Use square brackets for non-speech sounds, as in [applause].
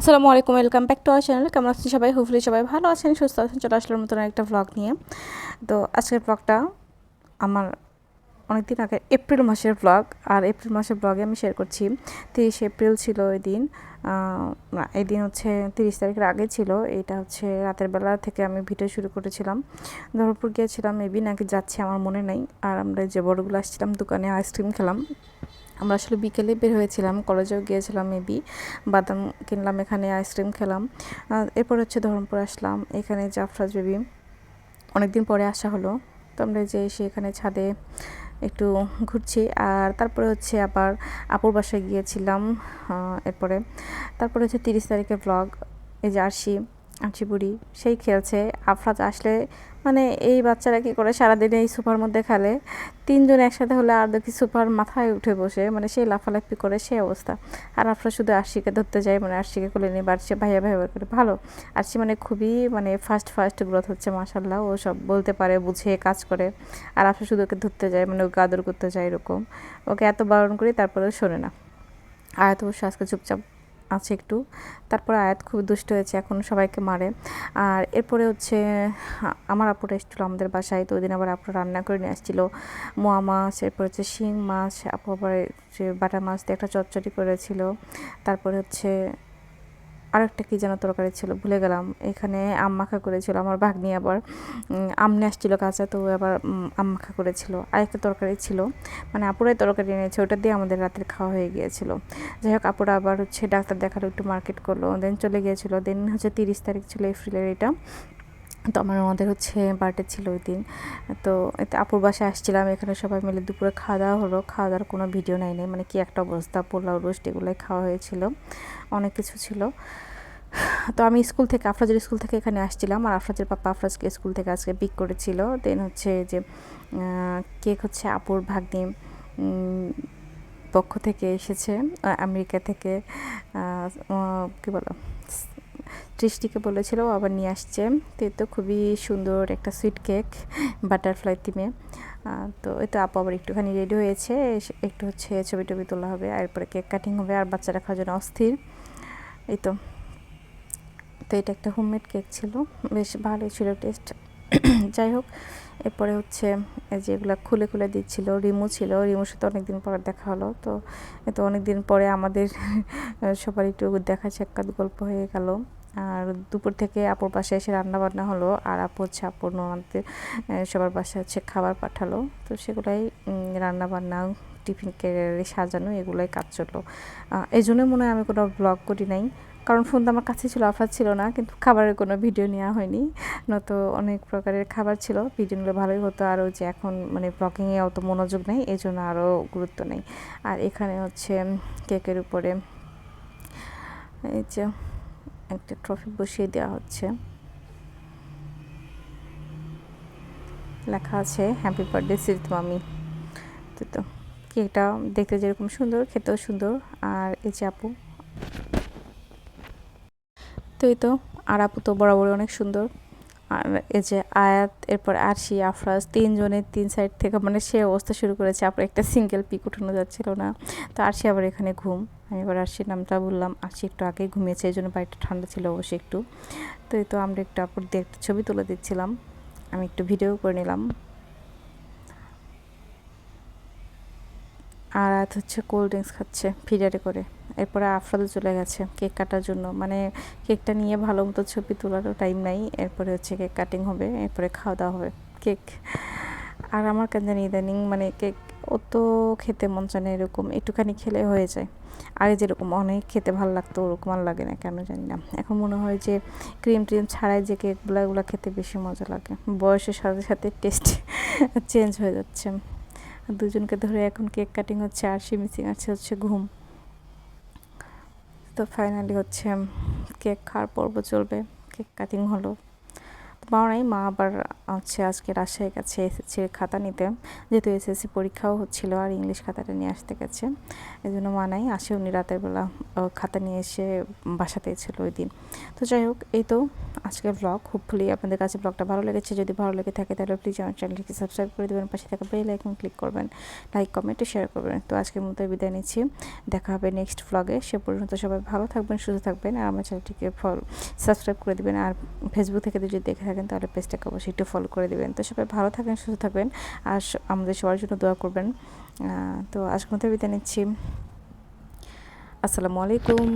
আসসালামু আলাইকুম, welcome back to our channel. কেমন আছেন সবাই? হোপফুলি সবাই ভালো আছেন, সুস্থ আছেন। চলে আসলাম নতুন একটা ভ্লগ নিয়ে। তো আজকের ভ্লগটা আমার অনেক দিন আগে এপ্রিল মাসের ভ্লগ আর এপ্রিল মাসের ব্লগে আমি শেয়ার করছি, তিরিশ এপ্রিল ছিল ওই দিন। এই দিন হচ্ছে তিরিশ তারিখের আগে ছিল। এটা হচ্ছে রাতের বেলা থেকে আমি ভিডিও শুরু করেছিলাম। ধরপুর গিয়েছিলাম মেবি নাকি যাচ্ছে, আমার মনে নেই। আর আমরা যে বড়গুলো আসছিলাম, দোকানে আইসক্রিম খেলাম। আমরা আসলে বিকেলে বের হয়েছিলাম, কলেজেও গিয়েছিলাম মেবি বাদাম কিনলাম এখানে আইসক্রিম খেলাম। এরপর হচ্ছে ধরমপুর আসলাম, এখানে জাফরাজ বেবি অনেকদিন পরে আসা হলো, তো আমরা যে এসে এখানে ছাদে একটু ঘুরছি, আর তারপরে হচ্ছে আবার আপুর বাসায় গিয়েছিলাম এরপরে। তারপরে হচ্ছে তিরিশ তারিখের ব্লগ এই যে আরশি। আরশি বুড়ি, সেই খেলছে। আফরাজ আসলে মানে এই বাচ্চারা কী করে সারাদিন এই সোফার মধ্যে খেলে? তিনজন একসাথে হলে আর দেখি সোফার মাথায় উঠে বসে মানে সেই লাফালাফি করে সেই অবস্থা। আর আফরাজ শুধু আরশিকে ধরতে যায় মানে আরশিকে কোলে নিয়ে বাড়ছে, ভাইয়া ভাইয়া করে। ভালো। আরশি মানে খুবই মানে ফার্স্ট ফার্স্ট গ্রোথ হচ্ছে মাসাল্লাহ ও সব বলতে পারে, বুঝে, কাজ করে। আর আপনার শুধু ওকে ধরতে যায় মানে ওকে আদর করতে যায় এরকম। ওকে এত বারণ করি তারপরেও শোনে না। আর তো আজকে চুপচাপ আছে একটু। তারপরে আয়াত খুব দুষ্ট হয়েছে, এখন সবাইকে মারে। আর এরপরে হচ্ছে, আমার আপুরা এসেছিল আমাদের বাসায়, তো ওই দিন আবার আপুরা রান্না করে নিয়ে আসছিল। মোয়া মাছ, এরপর হচ্ছে শিং মাছ, আপু আবার বাটা মাছ দিয়ে একটা চচ্চড়ি করেছিল। তারপরে হচ্ছে আরেকটা কী যেন তরকারি ছিল, ভুলে গেলাম। এখানে আম মাখা করেছিল আমার ভাগ্নি আবার। আম নিয়ে আসছিল কাঁচা তো আবার আম মাখা করেছিল। আরেকটা তরকারি ছিল মানে আপুরাই তরকারি এনেছে, ওটা দিয়ে আমাদের রাতের খাওয়া হয়ে গিয়েছিল। যাই হোক, আপুরা আবার হচ্ছে ডাক্তার দেখাল, একটু মার্কেট করল দেন চলে গিয়েছিল। দেন হচ্ছে তিরিশ তারিখ ছিল এপ্রিলের এটা। তো আমার আমাদের হচ্ছে বার্থডে ছিল ওই দিন। তো এতে আপুর বাসায় আসছিলাম, এখানে সবাই মিলে দুপুরে খাওয়া দাওয়া হলো। খাওয়া দাওয়ার কোনো ভিডিও নাই নেই। মানে কি একটা অবস্থা, পোলাও, রোস্ট এগুলোই খাওয়া হয়েছিল। অনেক কিছু ছিল। তো আমি স্কুল থেকে, আফরাজের স্কুল থেকে এখানে আসছিলাম। আর আফরাজের পাপা আফরাজকে স্কুল থেকে আজকে পিক করেছিল। দেন হচ্ছে যে কেক হচ্ছে আপুর ভাগ্নি পক্ষ থেকে এসেছে আমেরিকা থেকে কী বলো সৃষ্টিকে বলেছিল আবার নিয়ে আসছে। তো তো খুবই সুন্দর একটা সুইট কেক বাটারফ্লাই থিমে তো এই তো আপু আবার একটুখানি রেডি হয়েছে একটু হচ্ছে ছবি টবি তোলা হবে, আর এরপরে কেক কাটিং হবে, আর বাচ্চারা খাওয়ার জন্য অস্থির। এই তো। তো এটা একটা হোমমেড কেক ছিল, বেশ ভালোই ছিল টেস্ট যাই হোক, এরপরে হচ্ছে এই যে এগুলো খুলে খুলে দিচ্ছিল, রিমু ছিল, রিমুর সাথে অনেকদিন পর দেখা হলো। তো এত অনেকদিন পরে আমাদের, সবার একটু দেখা সাক্ষাৎ গল্প হয়ে গেল। আর দুপুর থেকে আপুর পাশে এসে রান্না বান্না হলো আর আপু হচ্ছে আপুর নোনাদের সবার বাসায় হচ্ছে খাবার পাঠালো। তো সেগুলাই রান্না বান্না টিফিন কেরিয়ারে সাজানো, এগুলোই কাজ চলল। এই জন্যই মনে হয় আমি কোনো ব্লগ করি নাই। কারণ ফোন তো আমার কাছে ছিল অফার ছিল না, কিন্তু খাবারের কোনো ভিডিও নেওয়া হয়নি। নয়তো অনেক প্রকারের খাবার ছিল ভিডিওগুলো ভালোই হতো। আর যে এখন মানে ব্লগিংয়ে অত মনোযোগ নেই, এই জন্য আরও গুরুত্ব নেই। আর এখানে হচ্ছে কেকের উপরে, এই যে একটা ট্রফি বসিয়ে দেওয়া হচ্ছে। লেখা আছে হ্যাপি বার্থডে সিরিত মামি তো তো, কেকটা দেখতে যেরকম সুন্দর, খেতেও সুন্দর। আর এই যে আপু। তো, এই তো, আর আপু তো বরাবরই অনেক সুন্দর। এই যে আয়াত, এরপর আরশি আফরাজ তিনজনের তিন সাইড থেকে মানে সে অবস্থা শুরু করেছে আপনার একটা সিঙ্গেল পিক উঠানো যাচ্ছিল না। তো আরশি আবার এখানে ঘুম। আমি এবার আরশির নামটা বললাম। আরশি একটু আগেই ঘুমিয়েছে, এই জন্য বাড়িটা ঠান্ডা ছিল অবশ্যই একটু। তো এই তো আমরা একটু আপুর একটা ছবি তুলে দিচ্ছিলাম। আমি একটু ভিডিও করে নিলাম। আর আয়াত হচ্ছে কোল্ড ড্রিঙ্কস খাচ্ছে ফিডারে করে। এরপরে আফরাদও চলে গেছে কেক কাটার জন্য। মানে কেকটা নিয়ে ভালো মতো ছবি তোলারও টাইম নাই। এরপরে হচ্ছে কেক কাটিং হবে, এরপরে খাওয়া দাওয়া হবে কেক। আর আমার কেন জানি ইদানিং মানে কেক অত খেতে মন চায় না এরকম, একটুখানি খেলে হয়ে যায়। আগে যেরকম অনেক খেতে ভালো লাগতো, ওরকম আর লাগে না, কেন জানি না। এখন মনে হয় যে ক্রিম ট্রিম ছাড়াই যে কেকগুলো এগুলো খেতে বেশি মজা লাগে। বয়সের সাথে সাথে টেস্ট চেঞ্জ [laughs] হয়ে যাচ্ছে। দুজনকে ধরে এখন কেক কাটিং হচ্ছে, আর মিসিং আছে হচ্ছে ঘুম। তো ফাইনালি হচ্ছে কেক খাওয়ার পর্ব চলবে কেক কাটিং হলো। মাও নাই মা আবার হচ্ছে আজকে রাজশাহীর কাছে এসেছে খাতা নিতে। যেহেতু এসএসসি পরীক্ষাও হচ্ছিল আর ইংলিশ খাতাটা নিয়ে আসতে গেছে। এই জন্য মা নাই, আসে উনি রাতের বেলা খাতা নিয়ে এসে বাসাতেই ছিল ওই দিন। তো যাই হোক, এই তো আজকের ব্লগ হোপফুলি আপনাদের কাছে ব্লগটা ভালো লেগেছে। যদি ভালো লেগে থাকে তাহলে প্লিজ আমার চ্যানেলটিকে সাবস্ক্রাইব করে দেবেন। পাশে থাকা বেল আইকন ক্লিক করবেন। লাইক কমেন্টে শেয়ার করবেন। তো আজকের মতো বিদায় নিচ্ছি। দেখা হবে নেক্সট ব্লগে সে পর্যন্ত সবাই ভালো থাকবেন, সুস্থ থাকবেন। আর আমার চ্যানেলটিকে ফলো সাবস্ক্রাইব করে দেবেন। আর ফেসবুক থেকে যদি দেখে থাকেন তাহলে পেজটাকে অবশ্যই একটু ফলো করে দেবেন। তো সবাই ভালো থাকেন সুস্থ থাকবেন আর আমাদের সবার জন্য দোয়া করবেন। তো আজকের মতো বিদায় নিচ্ছি। আসসালামু আলাইকুম।